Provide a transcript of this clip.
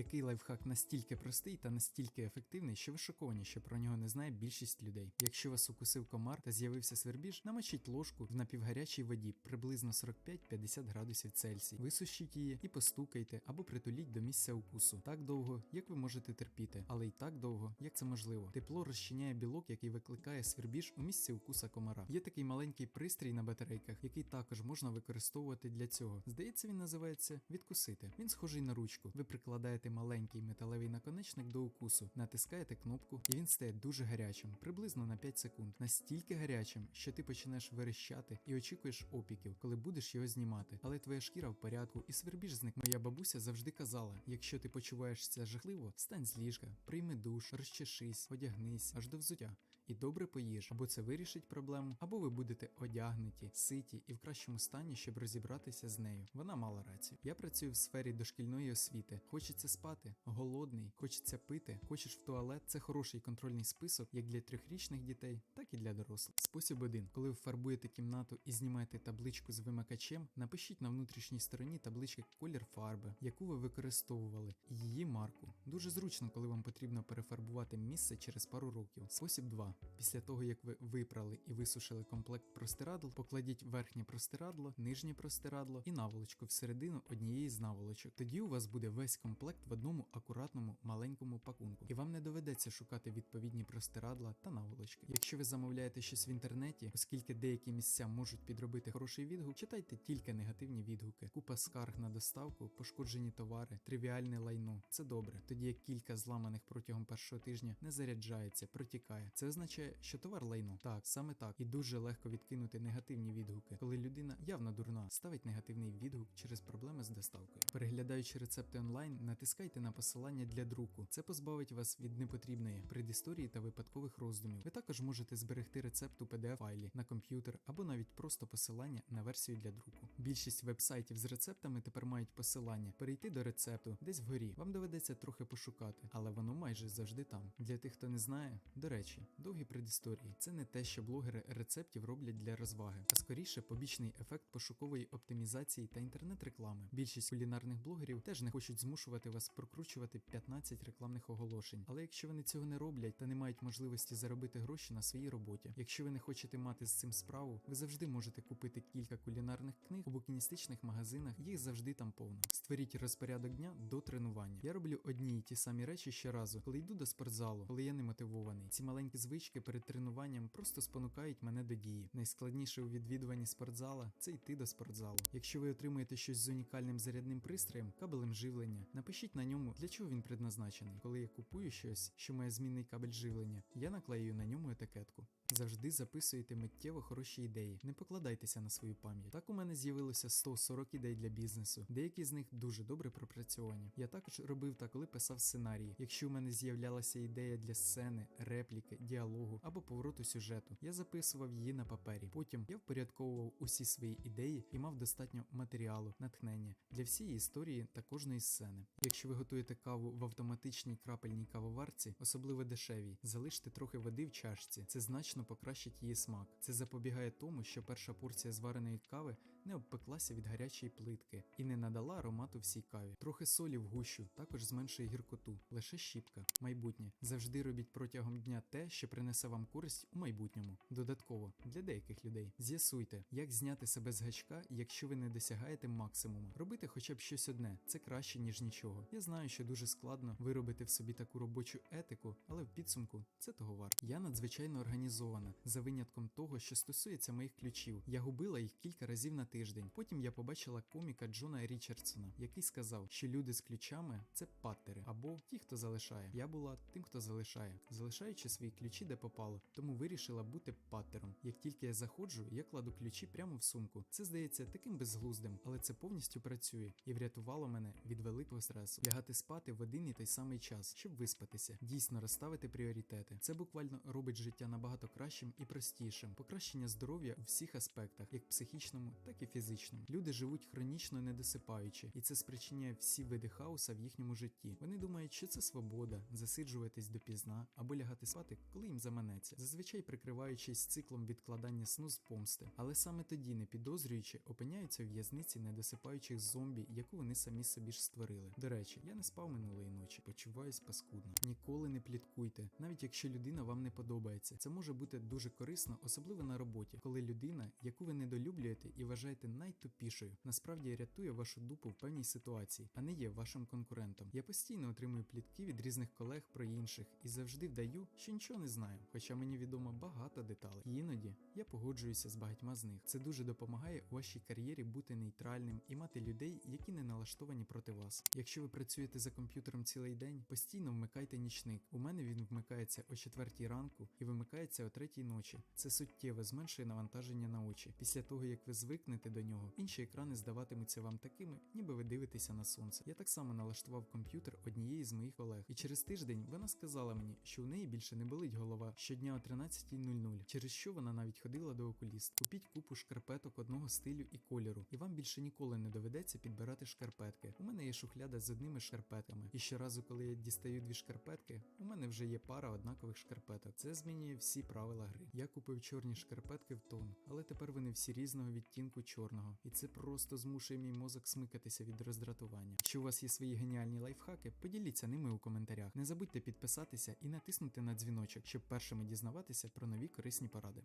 який лайфхак настільки простий та настільки ефективний, що ви шоковані, що про нього не знає більшість людей. Якщо вас укусив комар та з'явився свербіж, намочіть ложку в напівгарячій воді приблизно 45-50 градусів Цельсій. Висушіть її і постукайте або притуліть до місця укусу так довго, як ви можете терпіти, але й так довго, як це можливо. Тепло розчиняє білок, який викликає свербіж у місці укуса комара. Є такий маленький пристрій на батарейках, який також можна використовувати для цього. Здається, він називається відкусити. Він схожий на ручку. Ви прикладаєте маленький металевий наконечник до укусу, натискаєте кнопку, і він стає дуже гарячим, приблизно на 5 секунд. Настільки гарячим, що ти почнеш верещати і очікуєш опіків, коли будеш його знімати. Але твоя шкіра в порядку і свербіж зник. Моя бабуся завжди казала: якщо ти почуваєшся жахливо, стань з ліжка, прийми душ, розчешись, одягнись аж до взуття. І добре поїж, або це вирішить проблему, або ви будете одягнуті, ситі і в кращому стані, щоб розібратися з нею. Вона мала рацію. Я працюю в сфері дошкільної освіти. Хочеться спати, голодний, хочеться пити, хочеш в туалет. Це хороший контрольний список як для трьохрічних дітей, так і для дорослих. Спосіб один, коли ви фарбуєте кімнату і знімаєте табличку з вимикачем, напишіть на внутрішній стороні таблички колір фарби, яку ви використовували, і її марку. Дуже зручно, коли вам потрібно перефарбувати місце через пару років. Спосіб 2. Після того, як ви випрали і висушили комплект простирадл, покладіть верхнє простирадло, нижнє простирадло і наволочку всередину однієї з наволочок. Тоді у вас буде весь комплект в одному акуратному маленькому пакунку, і вам не доведеться шукати відповідні простирадла та наволочки. Якщо ви замовляєте щось в інтернеті, оскільки деякі місця можуть підробити хороший відгук, читайте тільки негативні відгуки. Купа скарг на доставку, пошкоджені товари, тривіальне лайно. Це добре. Тоді як кілька зламаних протягом першого тижня не заряджається, протікає. Це означає, що товар лайно. Так, саме так. І дуже легко відкинути негативні відгуки, коли людина явно дурна, ставить негативний відгук через проблеми з доставкою. Переглядаючи рецепти онлайн, натискайте на посилання для друку. Це позбавить вас від непотрібної предісторії та випадкових роздумів. Ви також можете зберегти рецепт у pdf файлі на комп'ютер або навіть просто посилання на версію для друку. Більшість вебсайтів з рецептами тепер мають посилання. Перейти до рецепту десь вгорі. Вам доведеться трохи пошукати, але воно майже завжди там. Для тих, хто не знає, до речі, довгі предісторії це не те, що блогери рецептів роблять для розваги, а скоріше побічний ефект пошукової оптимізації та інтернет-реклами. Більшість кулінарних блогерів теж не хочуть змушувати вас прокручувати 15 рекламних оголошень. Але якщо вони цього не роблять та не мають можливості заробити гроші на своїй роботі, якщо ви не хочете мати з цим справу, ви завжди можете купити кілька кулінарних книг у букіністичних магазинах, їх завжди там повно. Створіть розпорядок дня до тренування. Я роблю одні й ті самі речі щоразу, коли йду до спортзалу, коли я не мотивований. Ці маленькі звички перед тренуванням просто спонукають мене до дії. Найскладніше у відвідуванні спортзала це йти до спортзалу. Якщо ви отримуєте щось з унікальним зарядним пристроєм, кабелем живлення, напишіть на ньому, для чого він предназначений. Коли я купую щось, що має змінний кабель живлення, я наклею на ньому етикетку. Завжди записуйте миттєво хороші ідеї, не покладайтеся на свою пам'ять. Так у мене з'явилося 140 ідей для бізнесу. Деякі з них дуже добре пропрацьовані. Я також робив так, коли писав сценарії. Якщо у мене з'являлася ідея для сцени, репліки, діалогу або повороту сюжету, я записував її на папері. Потім я впорядковував усі свої ідеї і мав достатньо матеріалу, натхнення для всієї історії та кожної сцени. Якщо ви готуєте каву в автоматичній крапельній кавоварці, особливо дешевій, залиште трохи води в чашці. Це значно покращить її смак. Це запобігає тому, що перша порція звареної кави не обпеклася від гарячої плитки і не надала аромату всій каві. Трохи солі в гущу також зменшує гіркоту, лише щіпка. Майбутнє завжди робіть протягом дня те, що принесе вам користь у майбутньому. Додатково для деяких людей. З'ясуйте, як зняти себе з гачка, якщо ви не досягаєте максимуму. Робити хоча б щось одне, це краще ніж нічого. Я знаю, що дуже складно виробити в собі таку робочу етику, але в підсумку це того варто. Я надзвичайно організована, за винятком того, що стосується моїх ключів. Я губила їх кілька разів на тиждень. Потім я побачила коміка Джона Річардсона, який сказав, що люди з ключами це паттери або ті, хто залишає. Я була тим, хто залишає, залишаючи свої ключі, де попало. Тому вирішила бути паттером. Як тільки я заходжу, я кладу ключі прямо в сумку. Це здається таким безглуздим, але це повністю працює і врятувало мене від великого стресу. Лягати спати в один і той самий час, щоб виспатися, дійсно розставити пріоритети. Це буквально робить життя набагато кращим і простішим. Покращення здоров'я у всіх аспектах, як психічному, так як і фізичному. Люди живуть хронічно недосипаючи, і це спричиняє всі види хаоса в їхньому житті. Вони думають, що це свобода, засиджуватись допізна або лягати спати, коли їм заманеться, зазвичай прикриваючись циклом відкладання сну з помсти. Але саме тоді, не підозрюючи, опиняються в в'язниці недосипаючих зомбі, яку вони самі собі ж створили. До речі, я не спав минулої ночі, почуваюсь паскудно. Ніколи не пліткуйте, навіть якщо людина вам не подобається. Це може бути дуже корисно, особливо на роботі, коли людина, яку ви недолюблюєте і вважаєте найтупішою, насправді рятує вашу дупу в певній ситуації, а не є вашим конкурентом. Я постійно отримую плітки від різних колег про інших і завжди вдаю, що нічого не знаю, хоча мені відомо багато деталей. Іноді я погоджуюся з багатьма з них. Це дуже допомагає у вашій кар'єрі бути нейтральним і мати людей, які не налаштовані проти вас. Якщо ви працюєте за комп'ютером цілий день, постійно вмикайте нічник. У мене він вмикається о 4 ранку і вимикається о 3 ночі. Це суттєво зменшує навантаження на очі. Після того як ви звикнете до нього, інші екрани здаватимуться вам такими, ніби ви дивитеся на сонце. Я так само налаштував комп'ютер однієї з моїх колег, і через тиждень вона сказала мені, що у неї більше не болить голова щодня о 13.00, через що вона навіть ходила до окуліст. Купіть купу шкарпеток одного стилю і кольору, і вам більше ніколи не доведеться підбирати шкарпетки. У мене є шухляда з одними шкарпетками, і щоразу, коли я дістаю дві шкарпетки, у мене вже є пара однакових шкарпеток. Це змінює всі правила гри. Я купив чорні шкарпетки в тон, але тепер вони всі різного відтінку чорного, і це просто змушує мій мозок смикатися від роздратування. Якщо у вас є свої геніальні лайфхаки, поділіться ними у коментарях. Не забудьте підписатися і натиснути на дзвіночок, щоб першими дізнаватися про нові корисні поради.